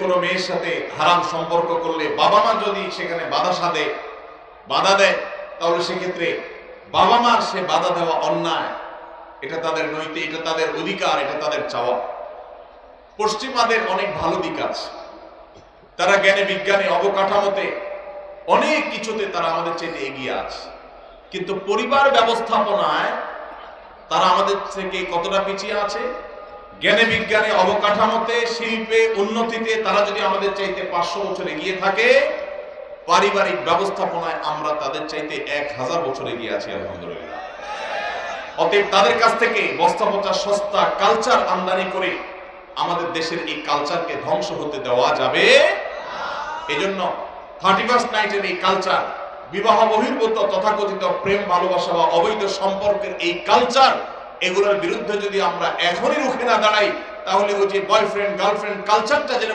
কোনো মেয়ের সাথে হারাম সম্পর্ক করলে বাবা মা যদি সেখানে বাধা সাধে, বাধা দেয়, তাহলে সেক্ষেত্রে বাবা মার সে বাধা দেওয়া অন্যায়। এটা তাদের নৈতিক, এটা তাদের অধিকার, এটা তাদের চাওয়া। পশ্চিমাদের অনেক ভালো দিক আছে। তারা জ্ঞানে বিজ্ঞানে অবকাঠামোতে অনেক কিছুতে তারা আমাদের চেয়ে এগিয়ে আছে। কিন্তু পরিবার ব্যবস্থাপনায় তারা আমাদের থেকে কতটা পিছিয়ে আছে? জ্ঞানে বিজ্ঞানে অবকাঠামোতে, শিল্পে, উন্নতিতে তারা যদি আমাদের চাইতে পাঁচশো বছরে গিয়ে থাকে, পারিবারিক ব্যবস্থাপনায় আমরা তাদের চাইতে এক হাজার বছরে গিয়ে আছি, আলহামদুলিল্লাহ। অতএব তাদের কাছ থেকে বস্তা পচা, সস্তা কালচার আমদানি করে আমাদের দেশের এই কালচারকে ধ্বংস হতে দেওয়া যাবে এজন্য থার্টি ফার্স্ট নাইটের এই কালচার বিবাহ বহির্ভূত তথাকথিত প্রেম, ভালোবাসা বা অবৈধ সম্পর্কের এই কালচার এগুলোর বিরুদ্ধে যদি আমরা এখনই রুখে না দাঁড়াই, তাহলে ওই যে বয়ফ্রেন্ড গার্লফ্রেন্ড কালচারটা যেন